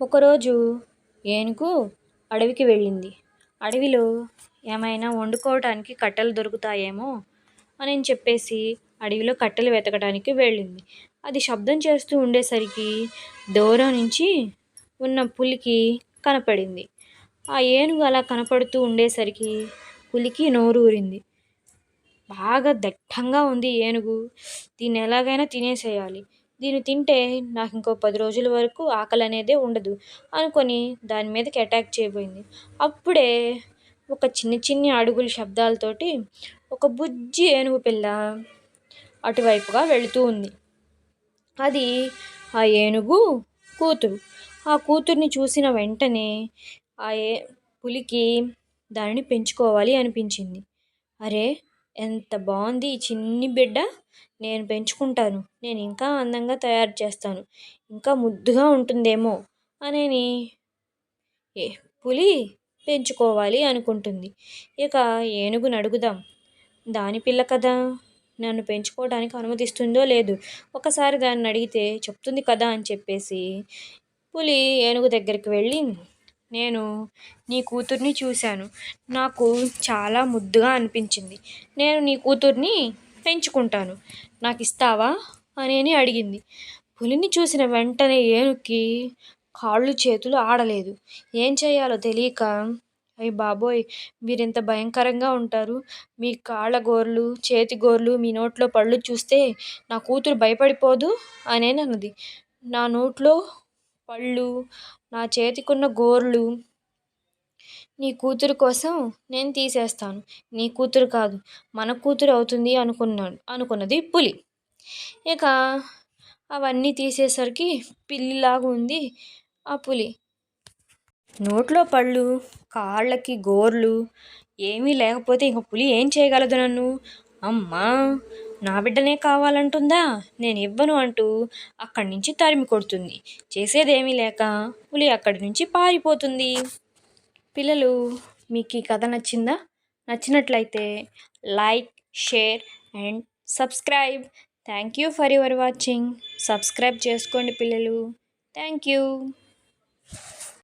ఒకరోజు ఏనుగు అడవికి వెళ్ళింది. అడవిలో ఏమైనా వండుకోవటానికి కట్టెలు దొరుకుతాయేమో అని చెప్పేసి అడవిలో కట్టెలు వెతకడానికి వెళ్ళింది. అది శబ్దం చేస్తూ ఉండేసరికి దూరం నుంచి ఉన్న పులికి కనపడింది. ఆ ఏనుగు అలా కనపడుతూ ఉండేసరికి పులికి నోరు ఊరింది. బాగా దట్టంగా ఉంది ఏనుగు. దీన్ని ఎలాగైనా తినేసేయాలి. దీన్ని తింటే నాకు ఇంకో పది రోజుల వరకు ఆకలి అనేదే ఉండదు అనుకొని దాని మీదకి అటాక్ చేయబోయింది. అప్పుడే ఒక చిన్ని చిన్ని అడుగుల శబ్దాలతోటి ఒక బుజ్జి ఏనుగు పిల్ల అటువైపుగా వెళుతూ ఉంది. అది ఆ ఏనుగు కూతురు. ఆ కూతుర్ని చూసిన వెంటనే ఆ ఏ పులికి దానిని పెంచుకోవాలి అనిపించింది. అరే ఎంత బాగుంది ఈ చిన్ని బిడ్డ. నేను పెంచుకుంటాను. నేను ఇంకా అందంగా తయారు చేస్తాను. ఇంకా ముద్దుగా ఉంటుందేమో అనేని. ఏ పులి పెంచుకోవాలి అనుకుంటుంది. ఇక ఏనుగును అడుగుదాం. దాని పిల్ల కదా. నన్ను పెంచుకోవడానికి అనుమతిస్తుందో లేదు. ఒకసారి దాన్ని అడిగితే చెప్తుంది కదా అని చెప్పేసి. పులి ఏనుగు దగ్గరికి వెళ్ళి నేను నీ కూతుర్ని చూశాను. నాకు చాలా ముద్దుగా అనిపించింది. నేను నీ కూతుర్ని పెంచుకుంటాను. నాకు ఇస్తావా అని అడిగింది. పులిని చూసిన వెంటనే ఏనుగుకి కాళ్ళు చేతులు ఆడలేదు. ఏం చేయాలో తెలియక అయ్యి బాబోయ్ మీరు భయంకరంగా ఉంటారు. మీ కాళ్ళ గోర్లు చేతి గోర్లు మీ నోట్లో పళ్ళు చూస్తే నా కూతురు భయపడిపోదు? అని అన్నది నా నోట్లో పళ్ళు నా చేతికున్న గోర్లు నీ కూతురు కోసం నేను తీసేస్తాను. నీ కూతురు కాదు మన కూతురు అవుతుంది అనుకున్నాను అనుకున్నది పులి. ఇక అవన్నీ తీసేసరికి పిల్లిలాగా ఉంది ఆ పులి. నోట్లో పళ్ళు కాళ్ళకి గోర్లు ఏమీ లేకపోతే ఇంక పులి ఏం చేయగలదు నన్ను? అమ్మా నా బిడ్డనే కావాలంటుందా? నేను ఇవ్వను అంటూ అక్కడి నుంచి తరిమి కొడుతుంది. చేసేదేమీ లేక పులి అక్కడి నుంచి పారిపోతుంది. పిల్లలు మీకు ఈ కథ నచ్చిందా? నచ్చినట్లయితే like share and subscribe. Thank you for your watching. Subscribe చేసుకోండి పిల్లలు. Thank you.